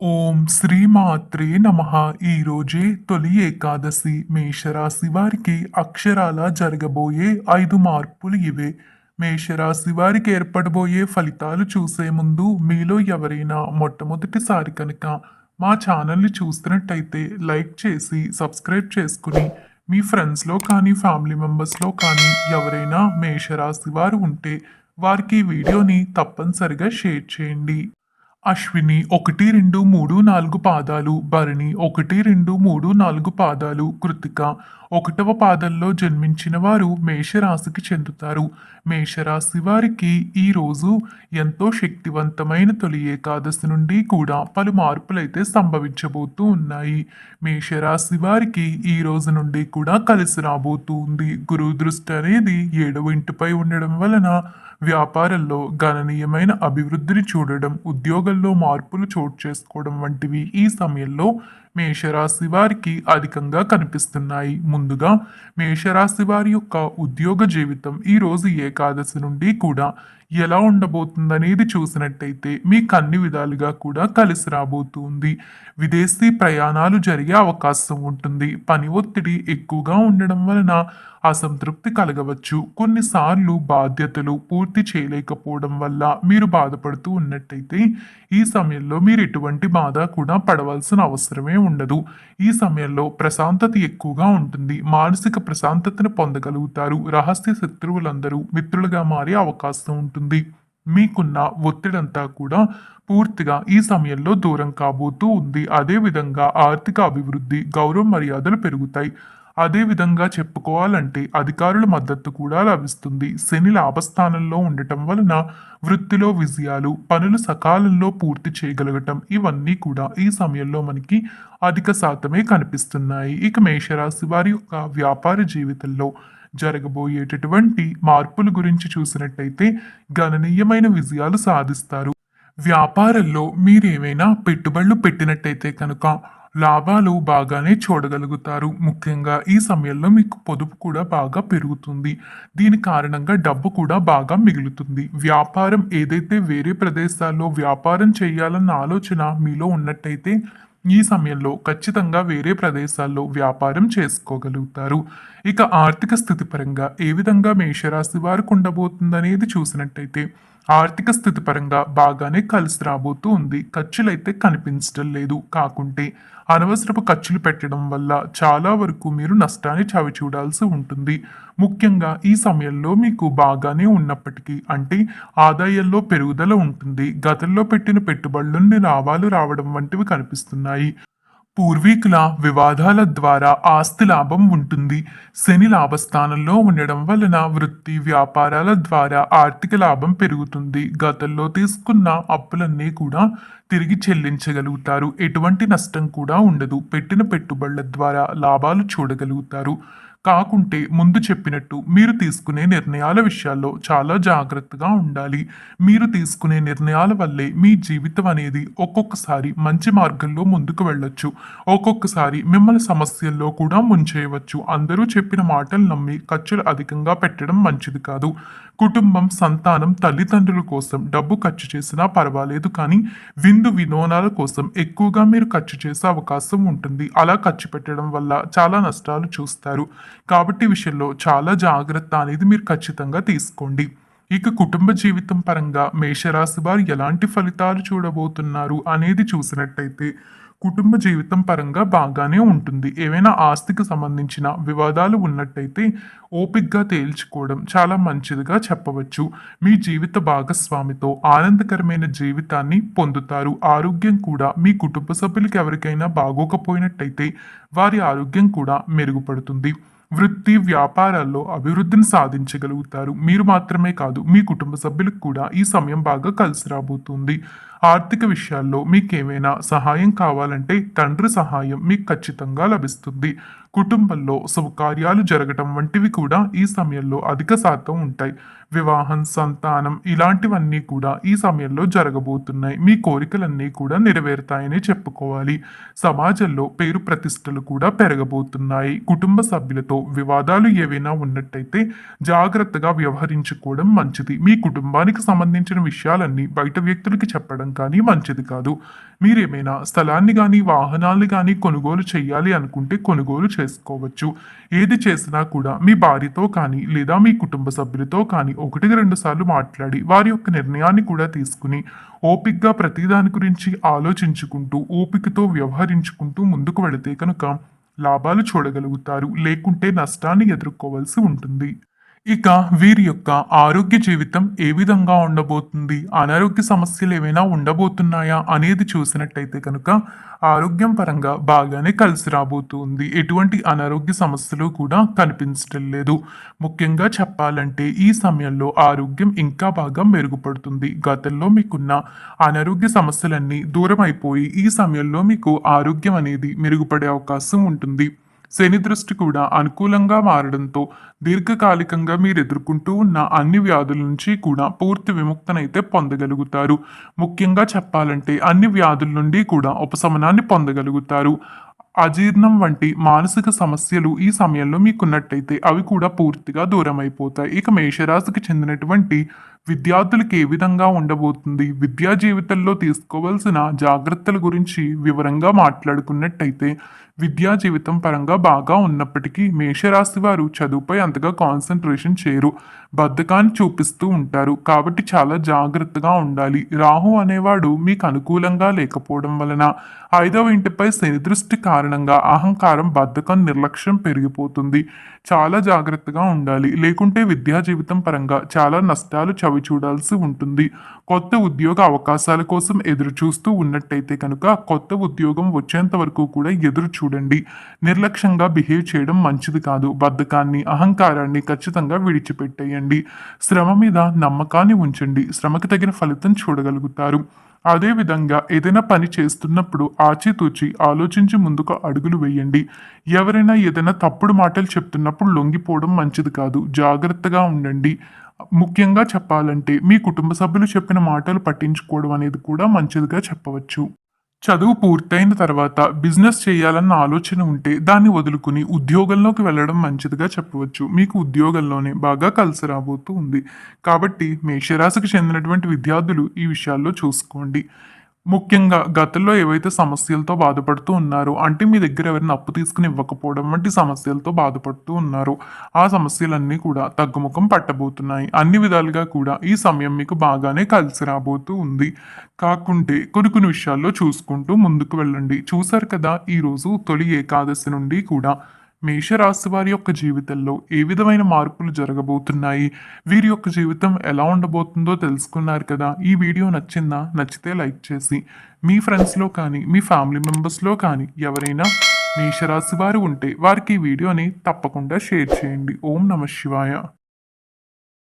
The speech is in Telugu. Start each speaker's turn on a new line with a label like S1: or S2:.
S1: ఓం శ్రీ మాత్రే నమ ఈరోజే తొలి ఏకాదశి. మేషరాశి వారికి అక్షరాల జరగబోయే ఐదు మార్పులు ఇవే. మేషరాశి వారికి ఏర్పడబోయే ఫలితాలు చూసే ముందు మీలో ఎవరైనా మొట్టమొదటిసారి కనుక మా ఛానల్ని చూస్తున్నట్టయితే లైక్ చేసి సబ్స్క్రైబ్ చేసుకుని మీ ఫ్రెండ్స్లో కానీ ఫ్యామిలీ మెంబర్స్లో కానీ ఎవరైనా మేషరాశి వారు ఉంటే వారికి వీడియోని తప్పనిసరిగా షేర్ చేయండి. అశ్విని ఒకటి రెండు మూడు నాలుగు పాదాలు భరణి ఒకటి రెండు మూడు నాలుగు పాదాలు కృతిక ఒకటవ పాదంలో జన్మించిన వారు మేషరాశికి చెందుతారు. మేషరాశి వారికి ఈ రోజు ఎంతో శక్తివంతమైన తొలి ఏకాదశి నుండి కూడా పలు మార్పులైతే సంభవించబోతూ ఉన్నాయి. మేషరాశి వారికి ఈ రోజు నుండి కూడా కలిసి రాబోతూ ఉంది. గురువు దృష్టి అనేది ఏడవ ఇంటిపై ఉండడం వలన వ్యాపారంలో గణనీయమైన అభివృద్ధిని చూడడం ఉద్యోగంలో మార్పులు చోటు చేసుకోవడం వంటివి ఈ సమయంలో మేషరాశి వారికి అధికంగా కనిపిస్తున్నాయి. ముందుగా మేషరాశి వారి యొక్క ఉద్యోగ జీవితం ఈరోజు ఏకాదశి నుండి కూడా ఎలా ఉండబోతుందనేది చూసినట్టయితే మీకు అన్ని విధాలుగా కూడా కలిసి రాబోతుంది. విదేశీ ప్రయాణాలు జరిగే అవకాశం ఉంటుంది. పని ఒత్తిడి ఎక్కువగా ఉండడం వలన అసంతృప్తి కలగవచ్చు. కొన్నిసార్లు బాధ్యతలు పూర్తి చేయలేకపోవడం వల్ల మీరు బాధపడుతూ ఉన్నట్టయితే ఈ సమయంలో మీరు ఎటువంటి బాధ కూడా పడవలసిన అవసరమే ఉండదు. ఈ సమయంలో ప్రశాంతత ఎక్కువగా ఉంటుంది. మానసిక ప్రశాంతతను పొందగలుగుతారు. రహస్య శత్రువులందరూ మిత్రులుగా మారే అవకాశం ఉంటుంది. మీకున్న ఒత్తిడంతా కూడా పూర్తిగా ఈ సమయంలో దూరం కాబోతూ ఉంది. అదేవిధంగా ఆర్థిక అభివృద్ధి గౌరవ మర్యాదలు పెరుగుతాయి. అదేవిధంగా చెప్పుకోవాలంటే అధికారుల మద్దతు కూడా లభిస్తుంది. శని లాభస్థానంలో ఉండటం వలన వృత్తిలో విజయాలు పనులు సకాలంలో పూర్తి చేయగలగటం ఇవన్నీ కూడా ఈ సమయంలో మనకి అధిక శాతమే కనిపిస్తున్నాయి. ఇక మేషరాశి వారి యొక్క వ్యాపార జీవితంలో జరగబోయేటటువంటి మార్పుల గురించి చూసినట్టయితే గణనీయమైన విజయాలు సాధిస్తారు. వ్యాపారంలో మీరేమైనా పెట్టుబడులు పెట్టినట్టయితే కనుక లాభాలు బాగానే చూడగలుగుతారు. ముఖ్యంగా ఈ సమయంలో మీకు పొదుపు కూడా బాగా పెరుగుతుంది. దీని కారణంగా డబ్బు కూడా బాగా మిగులుతుంది. వ్యాపారం ఏదైతే వేరే ప్రదేశాల్లో వ్యాపారం చేయాలన్న ఆలోచన మీలో ఉన్నట్టయితే ఈ సమయంలో ఖచ్చితంగా వేరే ప్రదేశాల్లో వ్యాపారం చేసుకోగలుగుతారు. ఇక ఆర్థిక స్థితి పరంగా ఏ విధంగా మేషరాశి వారికి ఉండబోతుందనేది చూసినట్టయితే ఆర్థిక స్థితి పరంగా బాగానే కలిసి రాబోతూ ఉంది. ఖర్చులైతే కనిపించడం లేదు. కాకుంటే అనవసరపు ఖర్చులు పెట్టడం వల్ల చాలా వరకు మీరు నష్టాన్ని చవి చూడాల్సి ఉంటుంది. ముఖ్యంగా ఈ సమయంలో మీకు బాగానే ఉన్నప్పటికీ అంటే ఆదాయంలో పెరుగుదల ఉంటుంది. గతంలో పెట్టిన పెట్టుబడుల నుండి లాభాలు రావడం వంటివి కనిపిస్తున్నాయి. పూర్వీకుల వివాదాల ద్వారా ఆస్తి లాభం ఉంటుంది. శని లాభస్థానంలో ఉండడం వలన వృత్తి వ్యాపారాల ద్వారా ఆర్థిక లాభం పెరుగుతుంది. గతంలో తీసుకున్న అప్పులన్నీ కూడా తిరిగి చెల్లించగలుగుతారు. ఎటువంటి నష్టం కూడా ఉండదు. పెట్టిన పెట్టుబడుల ద్వారా లాభాలు చూడగలుగుతారు. కాకుంటే ముందు చెప్పినట్టు మీరు తీసుకునే నిర్ణయాల విషయాల్లో చాలా జాగ్రత్తగా ఉండాలి. మీరు తీసుకునే నిర్ణయాల వల్లే మీ జీవితం అనేది ఒక్కొక్కసారి మంచి మార్గంలో ముందుకు వెళ్ళొచ్చు. ఒక్కొక్కసారి మిమ్మల్ని సమస్యల్లో కూడా ముంచేయవచ్చు. అందరూ చెప్పిన మాటలు నమ్మి ఖర్చులు అధికంగా పెట్టడం మంచిది కాదు. కుటుంబం సంతానం తల్లిదండ్రుల కోసం డబ్బు ఖర్చు చేసినా పర్వాలేదు కానీ విందు వినోదాల కోసం ఎక్కువగా మీరు ఖర్చు చేసే అవకాశం ఉంటుంది. అలా ఖర్చు పెట్టడం వల్ల చాలా నష్టాలు చూస్తారు. కాబట్టి విషయంలో చాలా జాగ్రత్త అనేది మీరు ఖచ్చితంగా తీసుకోండి. ఇక కుటుంబ జీవితం పరంగా మేషరాశి వారు ఎలాంటి ఫలితాలు చూడబోతున్నారు అనేది చూసినట్టయితే కుటుంబ జీవితం పరంగా బాగానే ఉంటుంది. ఏవైనా ఆస్తికి సంబంధించిన వివాదాలు ఉన్నట్టయితే ఓపిక్గా తేల్చుకోవడం చాలా మంచిదిగా చెప్పవచ్చు. మీ జీవిత భాగస్వామితో ఆనందకరమైన జీవితాన్ని పొందుతారు. ఆరోగ్యం కూడా మీ కుటుంబ సభ్యులకి ఎవరికైనా బాగోకపోయినట్టయితే వారి ఆరోగ్యం కూడా మెరుగుపడుతుంది. వృత్తి వ్యాపారాల్లో అభివృద్ధిని సాధించగలుగుతారు. మీరు మాత్రమే కాదు మీ కుటుంబ సభ్యులకు కూడా ఈ సమయం బాగా కలిసి రాబోతుంది. ఆర్థిక విషయాల్లో మీకు ఏమైనా సహాయం కావాలంటే తండ్రి సహాయం మీకు ఖచ్చితంగా లభిస్తుంది. కుటుంబంలో శుభకార్యాలు జరగటం వంటివి కూడా ఈ సమయంలో అధిక శాతం ఉంటాయి. వివాహం సంతానం ఇలాంటివన్నీ కూడా ఈ సమయంలో జరగబోతున్నాయి. మీ కోరికలన్నీ కూడా నెరవేరుతాయని చెప్పుకోవాలి. సమాజంలో పేరు ప్రతిష్టలు కూడా పెరగబోతున్నాయి. కుటుంబ సభ్యులతో వివాదాలు ఏవైనా ఉన్నట్టయితే జాగ్రత్తగా వ్యవహరించుకోవడం మంచిది. మీ కుటుంబానికి సంబంధించిన విషయాలన్నీ బయట వ్యక్తులకి చెప్పడం కానీ మంచిది కాదు. మీరేమైనా స్థలాన్ని కానీ వాహనాలు కానీ కొనుగోలు చేయాలి అనుకుంటే కొనుగోలు చేసుకోవచ్చు. ఏది చేసినా కూడా మీ భార్యతో కానీ లేదా మీ కుటుంబ సభ్యులతో కానీ ఒకటికి రెండు సార్లు మాట్లాడి వారి యొక్క నిర్ణయాన్ని కూడా తీసుకుని ఓపిక్గా ప్రతిదాని గురించి ఆలోచించుకుంటూ ఓపికతో వ్యవహరించుకుంటూ ముందుకు వెళితే కనుక లాభాలు చూడగలుగుతారు. లేకుంటే నష్టాన్ని ఎదుర్కోవాల్సి ఉంటుంది. ఇక వీరి యొక్క ఆరోగ్య జీవితం ఏ విధంగా ఉండబోతుంది? అనారోగ్య సమస్యలు ఏమైనా ఉండబోతున్నాయా? అనేది చూసినట్టయితే కనుక ఆరోగ్యం పరంగా బాగానే కలిసి రాబోతుంది. ఎటువంటి అనారోగ్య సమస్యలు కూడా కనిపించడం లేదు. ముఖ్యంగా చెప్పాలంటే ఈ సమయంలో ఆరోగ్యం ఇంకా బాగా మెరుగుపడుతుంది. గతంలో మీకున్న అనారోగ్య సమస్యలన్నీ దూరం అయిపోయి ఈ సమయంలో మీకు ఆరోగ్యం అనేది మెరుగుపడే అవకాశం ఉంటుంది. శని దృష్టి కూడా అనుకూలంగా మారడంతో దీర్ఘకాలికంగా మీరు ఎదుర్కొంటూ ఉన్న అన్ని వ్యాధుల నుంచి కూడా పూర్తి విముక్తనైతే పొందగలుగుతారు. ముఖ్యంగా చెప్పాలంటే అన్ని వ్యాధుల నుండి కూడా ఉపశమనాన్ని పొందగలుగుతారు. అజీర్ణం వంటి మానసిక సమస్యలు ఈ సమయంలో మీకున్నట్టయితే అవి కూడా పూర్తిగా దూరం అయిపోతాయి ఇక మేషరాశికి చెందినటువంటి విద్యార్థులకు ఏ విధంగా ఉండబోతుంది? విద్యా జీవితంలో తీసుకోవాల్సిన జాగ్రత్తల గురించి వివరంగా మాట్లాడుకున్నట్టయితే విద్యా జీవితం పరంగా బాగా ఉన్నప్పటికీ మేషరాశి వారు చదువుపై అంతగా కాన్సన్ట్రేషన్ చేయరు. బద్ధకాన్ని చూపిస్తూ ఉంటారు. కాబట్టి చాలా జాగ్రత్తగా ఉండాలి. రాహు అనేవాడు మీకు అనుకూలంగా లేకపోవడం వలన ఐదవ ఇంటిపై శని దృష్టి కారణంగా అహంకారం బద్ధకం నిర్లక్ష్యం పెరిగిపోతుంది. చాలా జాగ్రత్తగా ఉండాలి. లేకుంటే విద్యా జీవితం పరంగా చాలా నష్టాలు చవి చూడాల్సి ఉంటుంది. కొత్త ఉద్యోగ అవకాశాల కోసం ఎదురు చూస్తూ ఉన్నట్టయితే కనుక కొత్త ఉద్యోగం వచ్చేంత వరకు కూడా ఎదురు చూడండి. నిర్లక్ష్యంగా బిహేవ్ చేయడం మంచిది కాదు. బద్ధకాన్ని అహంకారాన్ని ఖచ్చితంగా విడిచిపెట్టేయండి. శ్రమ మీద నమ్మకాన్ని ఉంచండి. శ్రమకు తగిన ఫలితం చూడగలుగుతారు. అదేవిధంగా ఏదైనా పని చేస్తున్నప్పుడు ఆచితూచి ఆలోచించి ముందుకు అడుగులు వేయండి. ఎవరైనా ఏదైనా తప్పుడు మాటలు చెప్తున్నప్పుడు లొంగిపోవడం మంచిది కాదు. జాగ్రత్తగా ఉండండి. ముఖ్యంగా చెప్పాలంటే మీ కుటుంబ సభ్యులు చెప్పిన మాటలు పట్టించుకోవడం అనేది కూడా మంచిదిగా చెప్పవచ్చు. చదువు పూర్తయిన తర్వాత బిజినెస్ చేయాలన్న ఆలోచన ఉంటే దాన్ని వదులుకుని ఉద్యోగంలోకి వెళ్ళడం మంచిదిగా చెప్పవచ్చు. మీకు ఉద్యోగంలోనే బాగా కలిసి రాబోతూ ఉంది. కాబట్టి మేషరాశికి చెందినటువంటి విద్యార్థులు ఈ విషయాల్లో చూసుకోండి. ముఖ్యంగా గతంలో ఏవైతే సమస్యలతో బాధపడుతూ ఉన్నారో అంటే మీ దగ్గర ఎవరైనా అప్పు తీసుకుని ఇవ్వకపోవడం వంటి సమస్యలతో బాధపడుతూ ఉన్నారో ఆ సమస్యలన్నీ కూడా తగ్గుముఖం పట్టబోతున్నాయి. అన్ని విధాలుగా కూడా ఈ సమయం మీకు బాగానే కలిసి రాబోతూ ఉంది. కాకుంటే కొన్ని కొన్ని విషయాల్లో చూసుకుంటూ ముందుకు వెళ్ళండి. చూసారు కదా ఈరోజు తొలి ఏకాదశి నుండి కూడా మేషరాశి వారి యొక్క జీవితంలో ఏ విధమైన మార్పులు జరగబోతున్నాయి? వీరి యొక్క జీవితం ఎలా ఉండబోతుందో తెలుసుకున్నారు కదా. ఈ వీడియో నచ్చిందా? నచ్చితే లైక్ చేసి మీ ఫ్రెండ్స్లో కానీ మీ ఫ్యామిలీ మెంబర్స్లో కానీ ఎవరైనా మేషరాశి వారు ఉంటే వారికి ఈ వీడియోని తప్పకుండా షేర్ చేయండి. ఓం నమ శివాయ.